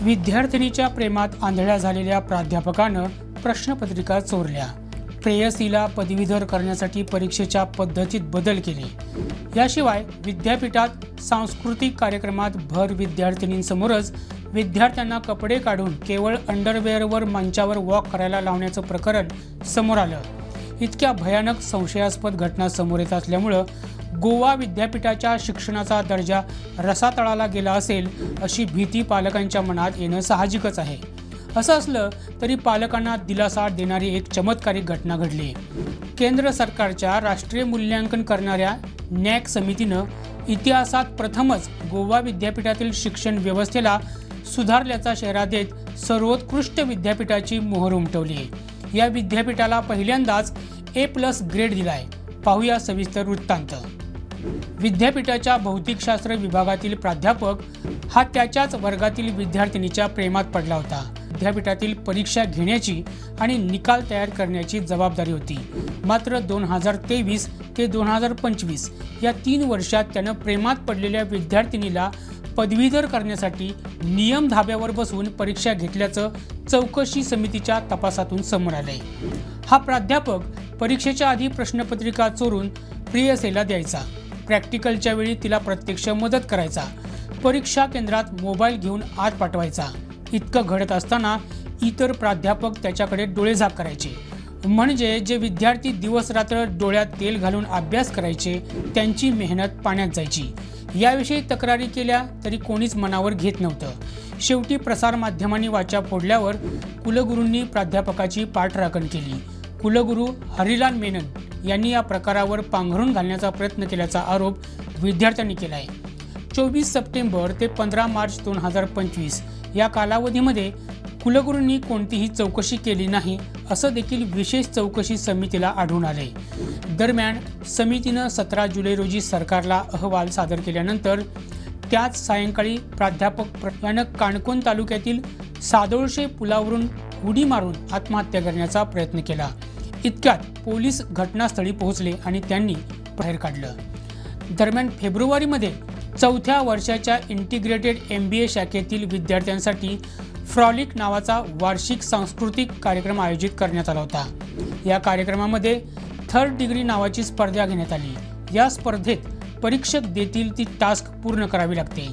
विद्यार्थिनीच्या प्रेमात आंधळ्या झालेल्या प्राध्यापकानं प्रश्नपत्रिका चोरल्या. प्रेयसीला पदवीधर करण्यासाठी परीक्षेच्या पद्धतीत बदल केले. याशिवाय विद्यापीठात सांस्कृतिक कार्यक्रमात भर विद्यार्थिनींसमोरच विद्यार्थ्यांना कपडे काढून केवळ अंडरवेअरवर मंचावर वॉक करायला लावण्याचं प्रकरण समोर आलं. इतक्या भयानक संशयास्पद घटना समोर येत असल्यामुळं गोवा विद्यापीठाच्या शिक्षणाचा दर्जा रसातळाला गेला असेल अशी भीती पालकांच्या मनात येणं साहजिकच आहे. असं असलं तरी पालकांना दिलासा देणारी एक चमत्कारिक घटना घडली. केंद्र सरकारच्या राष्ट्रीय मूल्यांकन करणाऱ्या नॅक समितीनं इतिहासात प्रथमच गोवा विद्यापीठातील शिक्षण व्यवस्थेला सुधारल्याचा शेरा देत सर्वोत्कृष्ट विद्यापीठाची मोहर उमटवली. आहे या विद्यापीठाला पहिल्यांदाच ए प्लस ग्रेड दिलाय. पाहूया सविस्तर वृत्तांत. विद्यापीठाच्या भौतिकशास्त्र विभागातील प्राध्यापक हा त्याच्याच वर्गातील विद्यार्थिनीच्या प्रेमात पडला होता. विद्यापीठातील परीक्षा घेण्याची आणि निकाल तयार करण्याची जबाबदारी होती. मात्र दोन हजार तेवीस ते दोन हजार पंचवीस या तीन वर्षात त्यानं प्रेमात पडलेल्या विद्यार्थिनीला पदवीधर करण्यासाठी नियम धाब्यावर बसवून परीक्षा घेतल्याचं चौकशी समितीच्या तपासातून समोर आलंय. हा प्राध्यापक परीक्षेच्या आधी प्रश्नपत्रिका चोरून प्रियसेला द्यायचा. प्रॅक्टिकलच्या वेळी तिला प्रत्यक्ष मदत करायचा. परीक्षा केंद्रात मोबाईल घेऊन आत पाठवायचा. इतकं घडत असताना इतर प्राध्यापक त्याच्याकडे डोळे झाक करायचे. म्हणजे जे विद्यार्थी दिवस रात्र डोळ्यात तेल घालून अभ्यास करायचे त्यांची मेहनत पाण्यात जायची. याविषयी तक्रारी केल्या तरी कोणीच मनावर घेत नव्हतं. शेवटी प्रसारमाध्यमांनी वाचा फोडल्यावर कुलगुरूंनी प्राध्यापकाची पाठराखण केली. कुलगुरू हरिलाल मेनन यांनी या प्रकारावर पांघरून घालण्याचा प्रयत्न केल्याचा आरोप विद्यार्थ्यांनी केला आहे चोवीस सप्टेंबर ते पंधरा मार्च दोन हजार पंचवीस या कालावधीमध्ये कुलगुरूंनी कोणतीही चौकशी केली नाही असं देखील विशेष चौकशी समितीला आढळून आले दरम्यान समितीनं सतरा जुलै रोजी सरकारला अहवाल सादर केल्यानंतर त्याच सायंकाळी प्राध्यापक यानं काणकोण तालुक्यातील सादोळशे पुलावरून उडी मारून आत्महत्या करण्याचा प्रयत्न केला. इतक्यात पोलीस घटनास्थळी पोहोचले आणि त्यांनी बाहेर काढलं. दरम्यान फेब्रुवारीमध्ये चौथ्या वर्षाच्या इंटिग्रेटेड एम बी ए शाखेतील विद्यार्थ्यांसाठी फ्रॉलिक नावाचा वार्षिक सांस्कृतिक कार्यक्रम आयोजित करण्यात आला होता. या कार्यक्रमामध्ये थर्ड डिग्री नावाची स्पर्धा घेण्यात आली. या स्पर्धेत परीक्षक देतील ती टास्क पूर्ण करावी लागते.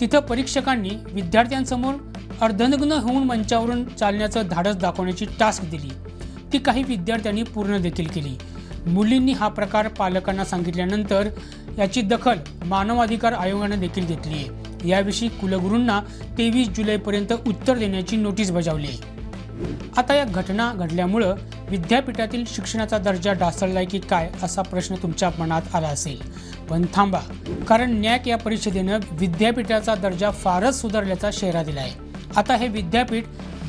तिथं परीक्षकांनी विद्यार्थ्यांसमोर अर्धनग्न होऊन मंचावरून चालण्याचं धाडस दाखवण्याची टास्क दिली. ती काही विद्यार्थ्यांनी पूर्ण देखील केली. मुलींनी हा प्रकार पालकांना सांगितल्यानंतर याची दखल मानवाधिकार आयोगानं देखील घेतली आहे. याविषयी कुलगुरूंना तेवीस जुलैपर्यंत उत्तर देण्याची नोटीस बजावली आहे. आता या घटना घडल्यामुळं विद्यापीठातील शिक्षणाचा दर्जा ढासळलाय की काय असा प्रश्न तुमच्या मनात आला असेल. पण थांबा कारण नॅक या परिषदेनं विद्यापीठाचा दर्जा फारच सुधारल्याचा शेरा दिला आहे आता हे विद्यापीठ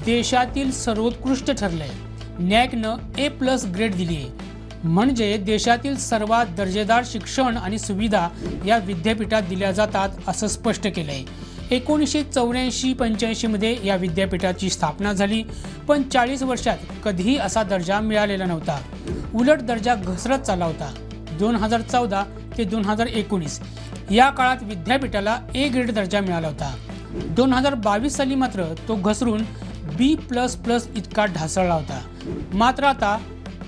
देशातील सर्वोत्कृष्ट ठरलंय. नॅकनं ए प्लस ग्रेड दिली आहे. म्हणजे देशातील सर्वात दर्जेदार शिक्षण आणि सुविधा या विद्यापीठात दिल्या जातात असं स्पष्ट केलं आहे एकोणीसशे चौऱ्याऐंशी पंच्याऐंशीमध्ये या विद्यापीठाची स्थापना झाली पण चाळीस वर्षात कधीही असा दर्जा मिळालेला नव्हता. उलट दर्जा घसरत चालला होता. दोन हजार चौदा ते दोन हजार एकोणीस या काळात विद्यापीठाला ए ग्रेड दर्जा मिळाला होता. दोन हजार बावीस साली मात्र तो घसरून बी प्लस प्लस इतका ढासळला होता. मात्र आता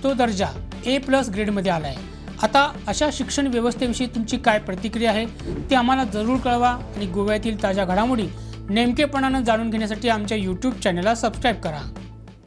तो दर्जा ए प्लस ग्रेडमध्ये आला आहे आता अशा शिक्षण व्यवस्थेविषयी तुमची काय प्रतिक्रिया आहे ते आम्हाला जरूर कळवा आणि गोव्यातील ताज्या घडामोडी नेमकेपणानं जाणून घेण्यासाठी आमच्या यूट्यूब चॅनलला सबस्क्राईब करा.